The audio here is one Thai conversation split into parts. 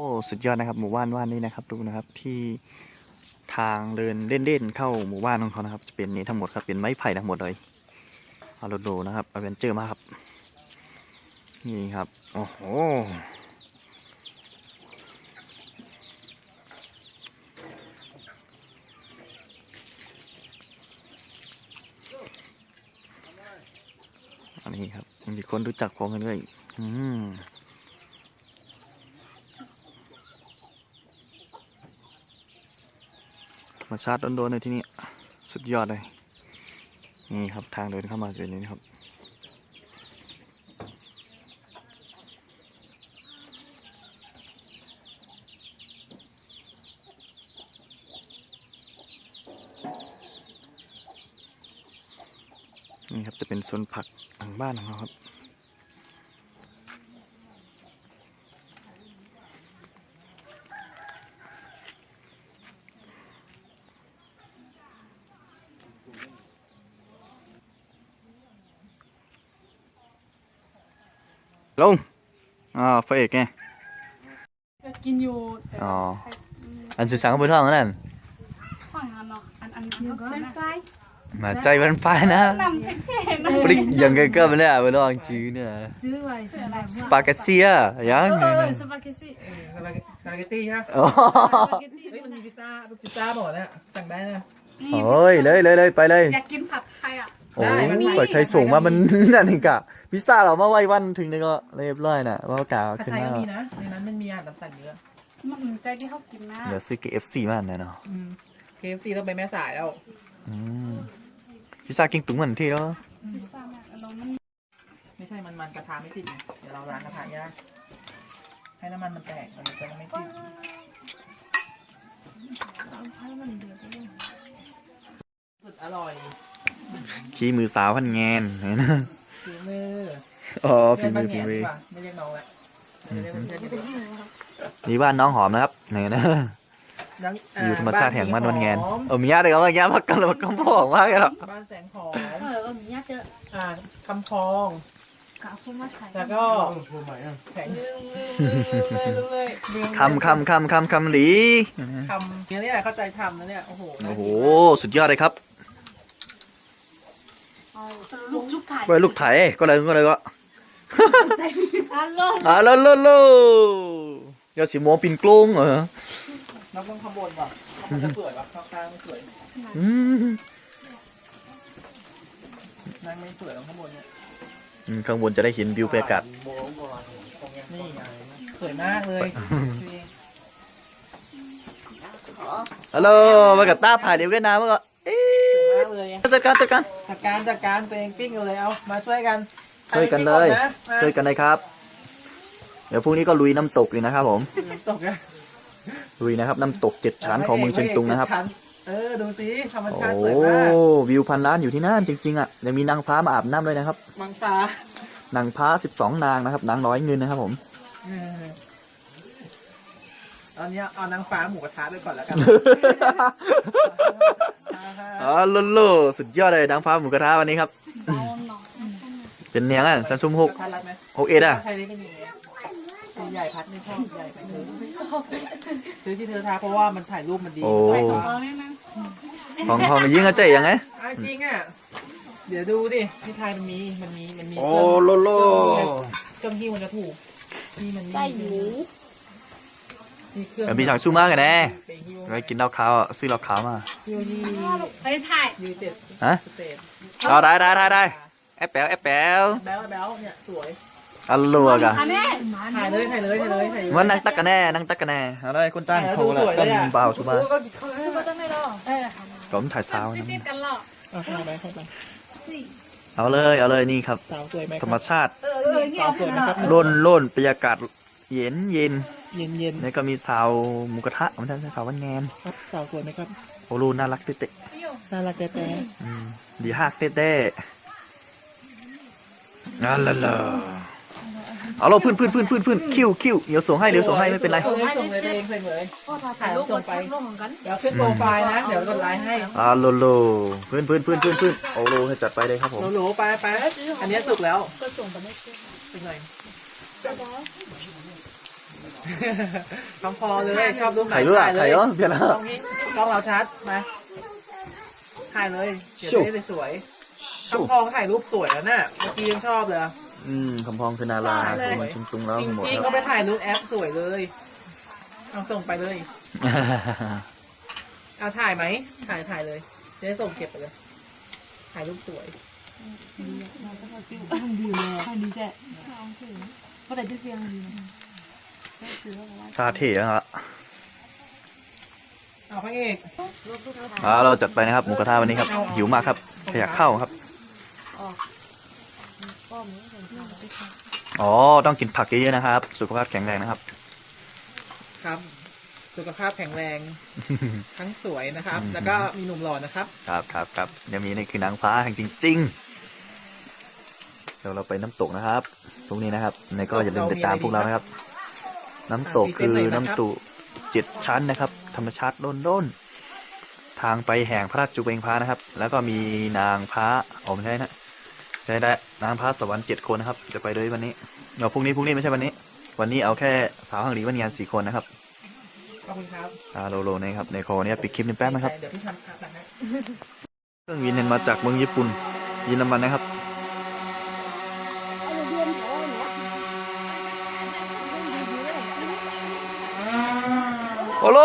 โอ้สุดยอดนะครับหมู่บ้านว่านนี้นะครับดูนะครับที่ทางเดินเล่นๆเข้าหมู่บ้านของเขานะครับ จะเป็นนี้ทั้งหมดครับเป็นไม้ไผ่ทั้งหมดเลยเอาโลโดนะครับอเวนเจอร์มาครับนี่ครับโอ้โหอันนี้ครับมีคนรู้จักผมกันด้วยอืม ธรรมชาติโดนๆในที่นี่สุดยอดเลย นี่ครับทางเดินเข้ามาเป็นอย่างนี้ครับ นี่ครับจะเป็นโซนผักหลังบ้านของเราครับ ลงอ่าพระเอกไงก็กินอยู่แต่อ๋อใครอืมอันสุดสังก็บนท้องนั่นข้างนั้นเนาะอันอันอันอยู่เขาก่อเขียนนนะไฟมาใจมันไฟนะนำเท่ๆนะปริกยังไงก็ไม่ได้บนท้องจื้อเนี่ยจื้อไว้สำหรับสปาเกตเซียยังเอไงอเออนะสปาเกตตี้คาราคาราเกตตี้ใช่ไหมโอ้สปาเกตตี้เฮ้ยมันมีพิซซ่าพิซซ่าบอกเนี่ยสั่งได้นะนี่โอ้ยเลยเลยเลยไปเลยอยากกินผัดไทยอะ โอ้ได้มันมีเปิดใครส่งมามัน นั่นเองกะพิซซ่าเรามาไว้วันถึงนี่ก็เรียบร้อยน่ะว่ากล่าวผัดขึ้นไทยมาก็มีนะในนั้นมันมีอาหารตามสั่งเยอะมันใจที่เขากินนะเดี๋ยวซื้อ KFC มาแน่เนาะเคฟซีต้องไปแม่สายแล้ว อืมพิซซ่ากิ้งตุ๋งเหมือนที่เนาะพิซซ่าแม่ลองมันไม่ใช่มันมันกระทะไม่ติดไงเดี๋ยวเราล้างกระทะยากให้น้ำมันมันแตกมันจะไม่ติดสุดอร่อย ขี้มือสาวพันแงนเห็นไหมฝีมืออ๋อฝีเรียกมืบ้าอนฝีมือแง่ดีกว่าไม่เรียกน้องละเรียกเรียกเรียกเรียกนี่บ้านน้องหอมนะครับไหนนะน้งอยู่ธรรมชาติแห่งบ้านวันแงนหอมเออมีญาติเลยครับว่าญาติพักกันเลยพักกำพองมากเลยครับบ้านแสงหอมเออก็มีญาติเจออ่าคำพองกะคุณมาถ่ายแล้วก็แข็งลืมลืมลืมเลยลืมเลยคำคำคำคำคำหลีคำเนี่ยเนี่ยเข้าใจทำนะเนี่ยโอ้โหโอ้โหสุดยอดเลยครับเอาลูกลูก ไข่ไว้ลูกไถก็เลยก็เลยก็ใจอารมณ์อ่าแล้วแล้วแล้วเดี๋ยวสีโมปินกลุ้งเหรอนับต้องขบวนว่ะมันจะสวยว่ะข้างข้างไม่สวยอืมนั่งไม่สวยต้องขบวนเนี่ยอืมข้างบนจะได้เห็นวิวบรรยากาศนี่ไงสวยมากเลยฮัลโหลมากับต้าผ่านเดี๋ยวกันนะเมื่อก่อน เอ๊สวยมากเลยะจัดการจัดการจัดการจัดการตัวเองปิ้งเลยเอามาช่วยกันช่วยกันเลยใครปิ้งก่อนนะช่วยกันเลยครับ เดี๋ยวพรุ่งนี้ก็ลุยน้ำตกเลยนะครับ ผมมาตกอะลุยนะครับ น้ำตกเจ็ดชั้นของเมืองเชียงตุงนะครับเออดูสิธรรมโอ้ชาติสวยมากวิวพันล้านอยู่ที่นั่นจริงๆอะยังมีนางฟ้ามาอาบน้ำด้วยนะครับมังฟ้านางฟ้าสิบสองนางนะครับนางร้อยเงินนะครับผมเออ ตอนเนี้ยเอานางฟ้าหมูกระทะไปก่อนแล้วกัน อ๋อโลโลสุดยอดเลยนางฟ้าหมูกระทะวันนี้ครับเบาหน่อยเป็นเนียงอะซันซุมหกกระทะรักไหมหกเอ็ดอะใครเล่นกันอยู่เนี่ยซื้อใหญ่พัดไม่ชอบใหญ่พัดเธอไม่ชอบซื้อที่เธอทาเพราะว่ามันถ่ายรูปมันดีโอ้ใส่ตัวเอาเนี่ยนะของของยิงกระเจยังไงอะจริงอะเดี๋ยวดูดิที่ไทยมันมีมันมีมันมีโอ้เครื่องโลโลเครื่องที่มันจะถูกนี่มันมีไส้หมูมี เครื่องเดี๋ยวพี่สั่งซูมากันแน่ไปฮิวไปกินเหล้าขาวอะซื้อเหล้าขาวมาฮิวที่ไปถ่ายยูเต็ดฮะสเตทเอาได้ได้ได้ได้แอปแป๋วแอปแป๋วแบลแบลเนี่ยสวยอัลลัวกะอันนี้ถ่ายเลยถ่ายเลยถ่ายเลยถ่ายเลยมันนั่งตักกันแน่นั่งตักกันแน่เอาได้คนจ้างเขาละก็เบาซูมาก็กินข้าวแล้วก็ต้องไม่รอเออผมถ่ายสาวไม่นะติดกันหรอกเอาเข้าไปเข้าไปเอาเลยเอาเลยนี่ครับสาวสวยไหมคธรรับรมชาติเออเออเนี่ยสาวสวยไหมครับร่นร่นบรรยากาศเย็นเย็น เย็นเย็นนี่ก็มีสาวหมูกระทะมันใช่สาววันแงนครับสาวสวยไหมครับโอ้ลูน่ารักเตะน่ารักแต่แต่ๆอืมดีฮักเตะเตะนั่นละละเอาเราพื้นพื้นพื้นพื้นพื้นคิวคิวเดี๋ยวส่งให้เดี๋ยวส่งให้ไม่เป็นไรส่งเลยส่งเลยตัวเองส่งเลยก็ถ่ายรูปกับรูปของกันเดี๋ยวขึ้นโปรไฟล์นะเดี๋ยวกดไลค์ให้อ่าโลโลพื้นพื้นพื้นพื้นพื้นโอ้โลให้จัดไปเลยครับผมหนูๆไปไปอันนี้สุกแล้วก็ส่งไปให้เพื่อนสุกหน่อย ทำพอเลยชอบรูปไหนถ่ายรูปอะเลถ่ายยเนาะเปลี่ยนแล้วกล้องนี้กล้องเราชัดมาถ่ายเลยเดี๋ยวชิวจะได้สวยๆทำพอถ่ายรูปสวยแล้วน่ะเมื่อกี้ยังชอบเลย อืมคำพองคือนาราได้เลย คุณจุงๆแล้วจหมดริงคๆรัก็บไปถ่ายรูปแอปสวยเลยเอาส่งไปเลยเอาถ่ายไหมถ่ายถ่ายเลยจะได้ส่งเก็บไปเลยถ่ายรูปสวยดีเลยดีแจ้ก็ได้จะเสียงดี ซาเท่แล้วครับเอาพระเอกอ่าเราจัดไปนะครับหมูกระทะวันนี้ครับ หิวมากครับอยากเข้าครับ อ๋อ ต้องกินผักเยอะๆนะครับ สุขภาพแข็งแรงนะครับ ครับ สุขภาพแข็งแรง ทั้งสวยนะครับ แล้วก็มีหนุ่มหล่อนะครับ ครับครับครับยังมีนี่คือนางฟ้าแห่งจริง ๆ เดี๋ยวเราไปน้ำตกนะครับพรุ่งนี้นะครับในก็อย่าลืมติดตามพวกเรานะครับ น้ำตกคือน้ำตกเจ็ดชั้นนะครับ ธรรมชาติโด้นๆทางไปแห่งพระราชจุเบงพระนะครับ แล้วก็มีนางพระอ๋อไม่ใช่นะใช่ได้นางพระสวรรค์เจ็ดคนนะครับ จะไปด้วยวันนี้เดี๋ยวพรุ่งนี้พรุ่งนี้ไม่ใช่วันนี้ วันนี้เอาแค่สาวหังหลีวันงานสี่คนนะครับขอบคุณครับอ่าโลโลนะครับในคอเนี่ยปิดคลิปนี้แป๊บนะครับ เดี๋ยวพี่ทำครับนะฮะเครื่องบินเนี่ยมาจากเมืองญี่ปุ่นเยอรมันนะครับ โอ้โห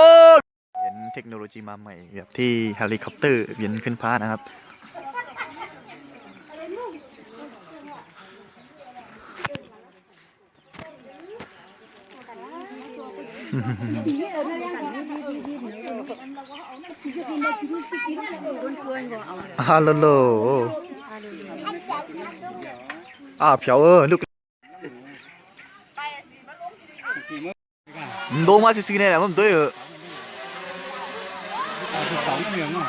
เห็นเทคโนโลยีมาใหม่แบบที่เฮลิคอปเตอร์บินขึ้นฟ้านะครับ ฮัลโหลอ่าเผียวเออลูก 너무 맛있으긴 해. 그럼 너 요. สองเหลืองอะ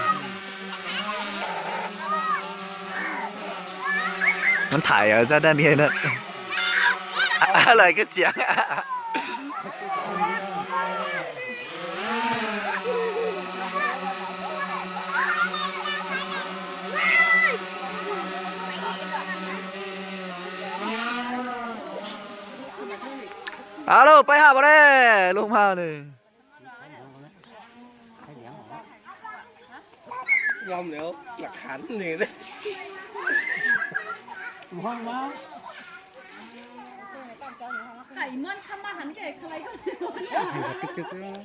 มันถ่ายเอาซะด้านนี้นะอะอะไรก็เสียง ลโหลไปหาบ่ได้ลงมาเลยยอมแล้วหลักฐานนี่เลยว่างมากไข่มันทำมาหันเก๋ใครก็ตึกตึกแล้ว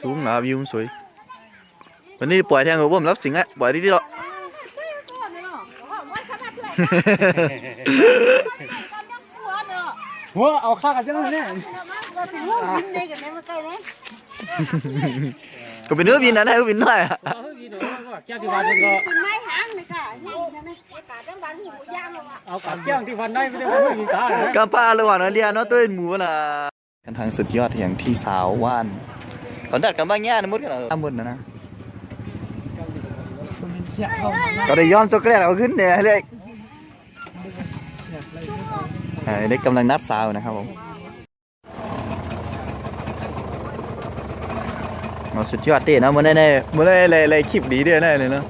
สูงนะวิวมันสวยวันนี้ปล่อยแทงกับผมรับสิงห์อะปล่อยที่ๆหรอก หัวเอาข้ากันจังเลยเนี่ยก็เป็นเนื้อวินนะได้เนื้อวินหน่อยอะแก้วที่วันมันก็ไม่หันเลยค่ะนี่นะนี่กาจังหวัดหูย่างแล้วอะเอากับแก้วที่วันได้ไม่ได้ว่าไม่มีตาเลยกำป้าระหว่างนั้นเรียนเนาะตัวหมูนะกันทางสุดยอดอย่างที่สาวว่านตอนดัดกันบ้างแง่นะมุดกันเหรอมุดนะนะก็ได้ย้อนช็อกโกแลตเอาขึ้นเนี่ยเลยไอ้ เด็กกำลังนัดสาวนะครับผมเอาสุดยอดเต้นะมันได้ๆมันได้เลยเลยคลิปดีเด้อแน่เลยเนาะ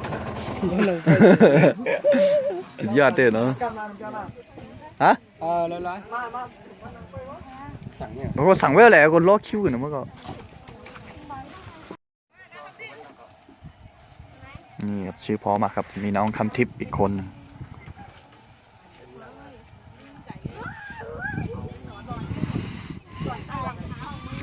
สุดยอดเด้อเนาะฮะเออเลยเลยสั่งเนี่ยมันก็สั่งไว้แล้วแหละคนรอคิวกันนะเมื่อก่อนนี่ครับชื่อพอมากครับมีน้องคำทิพย์อีกคน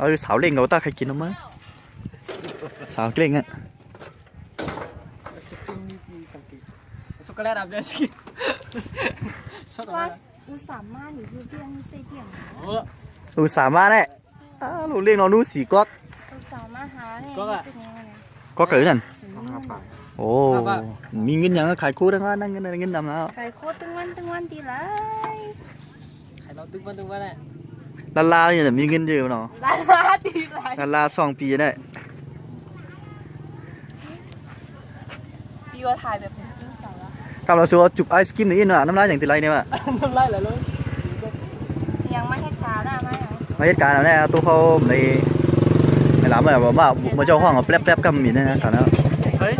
con mà lì hắc tệ lô lô lô vì cả tăng tủ lớn này lên lên nó lên này ơi sáu lên ngấu ta khai kín nó mới sáu cái lên ạ ช็อกโกแลตอับเดนสิช็อกโกแลตอุตส่าห์มาหรือคือเพียงใจเพียง ừ xả ma này à lô lên nó nu xỉ quát อุตส่าห์มาหาเนี่ย có cử nè ồ mình ngân nhận khai cú đang đang ngân ngân nằm nào ไข่โคตรตึงวันตึงวันตีเลยไข่เราตึ้งวันตึ้งวันแหละ ลาลาอย่างมีเงินเยอะเนาะลาลาตีไรลาลาสองปีได้พี่ว่าถ่ายแบบเป็นจริงจังละกำลังชัวจุบไอศกรีมนี่น่ะน้ำลายอย่างติไรเนี่ยว่ะน้ำลายไหลเลยยังไม่ให้การนะไม่มาเหตุการณ์อะไรตัวเขาในในหลามแบบว่ามาเจ้าห้องเอาแป๊บๆๆกับมีนะตอนนั้นเฮ้ย